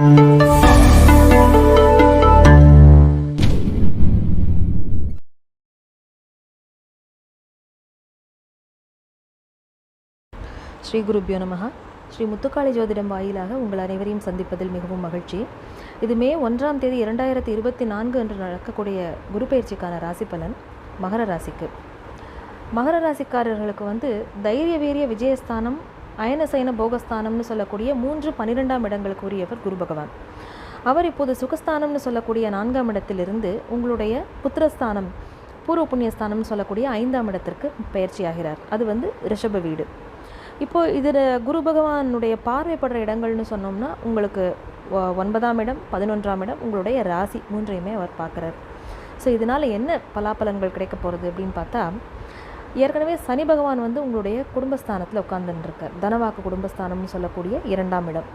ஸ்ரீ குருபியோ நமகா ஸ்ரீ முத்துக்காளி ஜோதிடம் வாயிலாக உங்கள் அனைவரையும் சந்திப்பதில் மிகவும் மகிழ்ச்சி. இது மே ஒன்றாம் தேதி இரண்டாயிரத்தி இருபத்தி நான்கு அன்று நடக்கக்கூடிய குரு பயிற்சிக்கான ராசி பலன் மகர ராசிக்கு. மகர ராசிக்காரர்களுக்கு வந்து தைரிய வீரிய விஜயஸ்தானம் அயனசைன போகஸ்தானம்னு சொல்லக்கூடிய மூன்று பன்னிரெண்டாம் இடங்களுக்கு உரியவர் குரு பகவான். அவர் இப்போது சுகஸ்தானம்னு சொல்லக்கூடிய நான்காம் இடத்திலிருந்து உங்களுடைய புத்திரஸ்தானம் பூர்வ புண்ணியஸ்தானம்னு சொல்லக்கூடிய ஐந்தாம் இடத்திற்கு பயிற்சியாகிறார். அது வந்து ரிஷப வீடு. இப்போ இதில் குரு பகவானுடைய பார்வைப்படுற இடங்கள்னு சொன்னோம்னா உங்களுக்கு ஒன்பதாம் இடம் பதினொன்றாம் இடம் உங்களுடைய ராசி மூன்றையுமே அவர் பார்க்குறார். ஸோ இதனால் என்ன பலாபலன்கள் கிடைக்க போகிறது அப்படின்னு பார்த்தா ஏற்கனவே சனி பகவான் வந்து உங்களுடைய குடும்பஸ்தானத்தில் உட்காந்துருக்கார் தனவாக்கு குடும்பஸ்தானம்னு சொல்லக்கூடிய இரண்டாம் இடம்.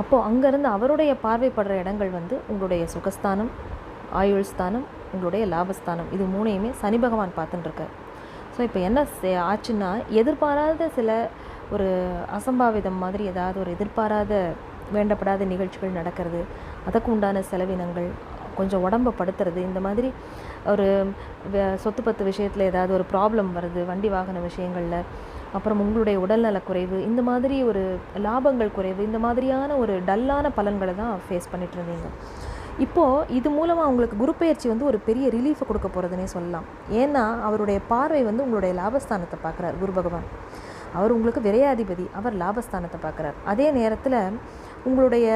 அப்போது அங்கேருந்து அவருடைய பார்வைப்படுற இடங்கள் வந்து உங்களுடைய சுகஸ்தானம் ஆயுள் ஸ்தானம் உங்களுடைய லாபஸ்தானம். இது மூணையுமே சனி பகவான் பார்த்துட்டுருக்கார். ஸோ இப்போ என்ன ஆச்சுன்னா எதிர்பாராத சில ஒரு அசம்பாவிதம் மாதிரி ஏதாவது ஒரு எதிர்பாராத வேண்டப்படாத நிகழ்ச்சிகள் நடக்கிறது. அதுக்கு உண்டான செலவினங்கள் கொஞ்சம் உடம்பை படுத்துறது இந்த மாதிரி ஒரு சொத்து பத்து விஷயத்தில் ஏதாவது ஒரு ப்ராப்ளம் வருது வண்டி வாகன விஷயங்களில் அப்புறம் உங்களுடைய உடல்நல குறைவு இந்த மாதிரி ஒரு லாபங்கள் குறைவு இந்த மாதிரியான ஒரு டல்லான பலன்களை தான் ஃபேஸ் பண்ணிட்டு இருந்தீங்க. இப்போது இது மூலமாக உங்களுக்கு குருப்பெயர்ச்சி வந்து ஒரு பெரிய ரிலீஃபை கொடுக்க போகிறதுனே சொல்லலாம். ஏன்னா அவருடைய பார்வை வந்து உங்களுடைய லாபஸ்தானத்தை பார்க்குறார் குரு பகவான். அவர் உங்களுக்கு விரையாதிபதி அவர் லாபஸ்தானத்தை பார்க்குறார். அதே நேரத்தில் உங்களுடைய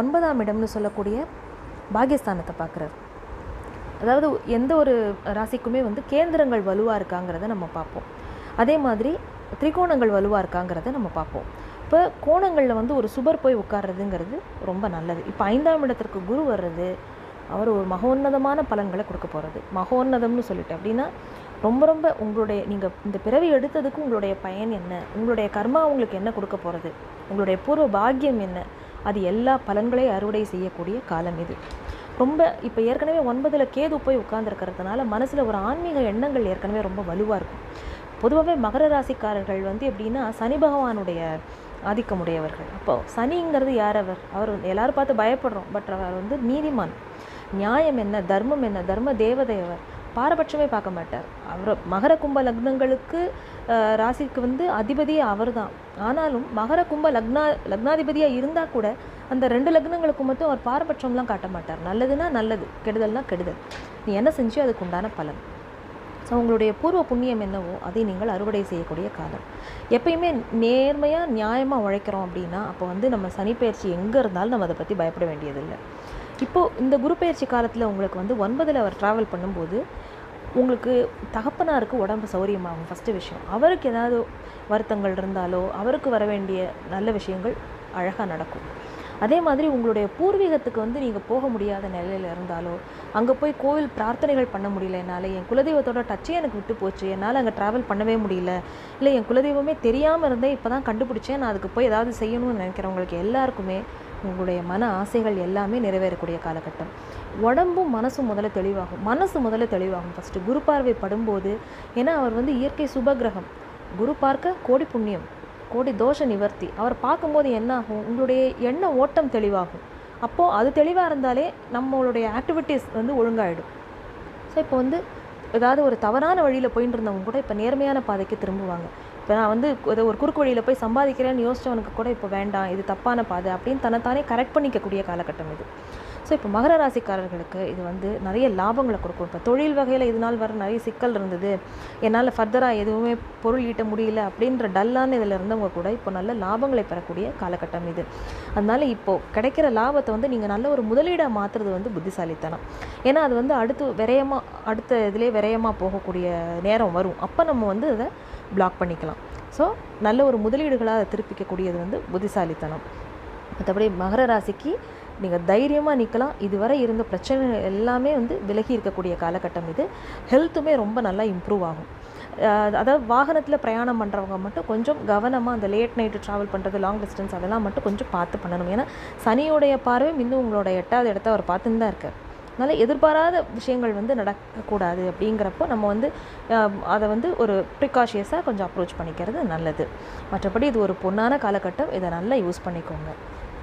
ஒன்பதாம் இடம்னு சொல்லக்கூடிய பாகியஸ்தானத்தை பார்க்குறார். அதாவது எந்த ஒரு ராசிக்குமே வந்து கேந்திரங்கள் வலுவாக இருக்காங்கிறத நம்ம பார்ப்போம். அதே மாதிரி திரிகோணங்கள் வலுவாக இருக்காங்கிறத நம்ம பார்ப்போம். இப்போ கோணங்களில் வந்து ஒரு சுபர் போய் உட்கார்றதுங்கிறது ரொம்ப நல்லது. இப்போ ஐந்தாம் இடத்திற்கு குரு வர்றது அவர் ஒரு மகோன்னதமான பலன்களை கொடுக்க போகிறது மகோன்னதம்னு சொல்லிட்டு அப்படின்னா ரொம்ப ரொம்ப உங்களுடைய நீங்கள் இந்த பிறவி எடுத்ததுக்கு உங்களுடைய பயன் என்ன? உங்களுடைய கர்மா உங்களுக்கு என்ன கொடுக்க போகிறது உங்களுடைய பூர்வ பாக்கியம் என்ன? அது எல்லா பலன்களையும் அறுவடை செய்யக்கூடிய காலம் இது. ரொம்ப இப்போ ஏற்கனவே ஒன்பதில் கேது போய் உட்கார்ந்துருக்கிறதுனால மனசில் ஒரு ஆன்மீக எண்ணங்கள் ஏற்கனவே ரொம்ப வலுவாக இருக்கும். பொதுவாகவே மகர ராசிக்காரர்கள் வந்து எப்படின்னா சனி பகவானுடைய ஆதிக்கமுடையவர்கள் அப்போ சனிங்கிறது யார் அவர்? அவர் எல்லாரும் பார்த்து பயப்படுறோம் பட் அவர் வந்து நீதிமான். நியாயம் என்ன? தர்மம் என்ன? தர்ம தேவதை அவர். பாரபட்சமே பார்க்க மாட்டார். அவர் மகர கும்ப லக்னங்களுக்கு ராசிக்கு வந்து அதிபதியே அவர் தான் ஆனாலும் மகர கும்ப லக்னா லக்னாதிபதியாக இருந்தால் கூட அந்த ரெண்டு லக்னங்களுக்கு மட்டும் அவர் பாரபட்சம்லாம் காட்ட மாட்டார். நல்லதுன்னா நல்லது கெடுதல்னா கெடுதல். நீ என்ன செஞ்சு அதுக்கு உண்டான பலன். ஸோ உங்களுடைய பூர்வ புண்ணியம் என்னவோ அதை நீங்கள் அறுவடை செய்யக்கூடிய காலம். எப்பயுமே நேர்மையாக நியாயமாக உழைக்கிறோம் அப்படின்னா அப்போ வந்து நம்ம சனிப்பெயர்ச்சி எங்கே இருந்தாலும் நம்ம அதை பற்றி பயப்பட வேண்டியதில்லை. இப்போது இந்த குரு பயிற்சி காலத்தில் உங்களுக்கு வந்து ஒன்பதில் அவர் ட்ராவல் பண்ணும்போது உங்களுக்கு தகப்பனாருக்கு உடம்பு சௌரியமாகும் ஃபஸ்ட்டு விஷயம். அவருக்கு ஏதாவது வருத்தங்கள் இருந்தாலோ அவருக்கு வர வேண்டிய நல்ல விஷயங்கள் அழகாக நடக்கும். அதே மாதிரி உங்களுடைய பூர்வீகத்துக்கு வந்து நீங்கள் போக முடியாத நிலையில் இருந்தாலோ அங்கே போய் கோவில் பிரார்த்தனைகள் பண்ண முடியல என்னால் என் குலதெய்வத்தோட டச்சே எனக்கு விட்டு போச்சு என்னால் அங்கே ட்ராவல் பண்ணவே முடியல இல்லை என் குலதெய்வமே தெரியாமல் இருந்தேன் இப்போ தான் கண்டுபிடிச்சேன் நான் அதுக்கு போய் ஏதாவது செய்யணும்னு நினைக்கிறவங்களுக்கு எல்லாருக்குமே உங்களுடைய மன ஆசைகள் எல்லாமே நிறைவேறக்கூடிய காலகட்டம். உடம்பும் மனசும் முதல்ல தெளிவாகும். மனசு முதல்ல தெளிவாகும் ஃபஸ்ட்டு குரு பார்வை படும்போது ஏன்னா அவர் வந்து இயற்கை சுபகிரகம். குரு பார்க்க கோடி புண்ணியம் கோடி தோஷ நிவர்த்தி. அவர் பார்க்கும்போது என்ன ஆகும் உங்களுடைய எண்ண ஓட்டம் தெளிவாகும். அப்போது அது தெளிவாக இருந்தாலே நம்மளுடைய ஆக்டிவிட்டீஸ் வந்து ஒழுங்காயிடும். ஸோ இப்போ வந்து ஏதாவது ஒரு தவறான வழியில் போயின்னு இருந்தவங்க கூட இப்போ நேர்மையான பாதைக்கு திரும்புவாங்க. இப்போ நான் வந்து ஒரு ஒரு குறுக்கு வழியில் போய் சம்பாதிக்கிறேன்னு யோசித்தவனுக்கு கூட இப்போ வேண்டாம் இது தப்பான பாதை அப்படின்னு தன்னைத்தானே கரெக்ட் பண்ணிக்கக்கூடிய காலகட்டம் இது. ஸோ இப்போ மகர ராசிக்காரர்களுக்கு இது வந்து நிறைய லாபங்களை கொடுக்கும். இப்போ தொழில் வகையில் இது நாள் வர நிறைய சிக்கல் இருந்தது. என்னால் ஃபர்தராக எதுவுமே பொருள் ஈட்ட முடியல அப்படின்ற டல்லான இதில் இருந்தவங்க கூட இப்போ நல்ல லாபங்களை பெறக்கூடிய காலகட்டம் இது. அதனால் இப்போது கிடைக்கிற லாபத்தை வந்து நீங்கள் நல்ல ஒரு முதலீடாக மாற்றுறது வந்து புத்திசாலித்தனம். ஏன்னா அது வந்து அடுத்து விரயமாக அடுத்த இதிலே விரயமாக போகக்கூடிய நேரம் வரும். அப்போ நம்ம வந்து அதை பிளாக் பண்ணிக்கலாம். ஸோ நல்ல ஒரு முதலீடுகளாக அதை திருப்பிக்கக்கூடியது வந்து புத்திசாலித்தனம். மற்றபடி மகர ராசிக்கு நீங்கள் தைரியமாக நிற்கலாம் இதுவரை இருந்த பிரச்சனை எல்லாமே வந்து விலகி இருக்கக்கூடிய காலகட்டம் இது. ஹெல்த்துமே ரொம்ப நல்லா இம்ப்ரூவ் ஆகும். அதாவது வாகனத்தில் பிரயாணம் பண்ணுறவங்க மட்டும் கொஞ்சம் கவனமாக அந்த லேட் நைட்டு ட்ராவல் பண்ணுறது லாங் டிஸ்டன்ஸ் அதெல்லாம் மட்டும் கொஞ்சம் பார்த்து பண்ணணும். ஏன்னா சனியோடைய பார்வை இன்னும் உங்களோட எட்டாவது இடத்த அவர் பார்த்துன்னு தான் இருக்கார். அதனால் எதிர்பாராத விஷயங்கள் வந்து நடக்கக்கூடாது அப்படிங்கிறப்போ நம்ம வந்து அதை வந்து ஒரு ப்ரிகாஷியஸாக கொஞ்சம் அப்ரோச் பண்ணிக்கிறது நல்லது. மற்றபடி இது ஒரு பொன்னான காலகட்டம். இதை நல்லா யூஸ் பண்ணிக்கோங்க.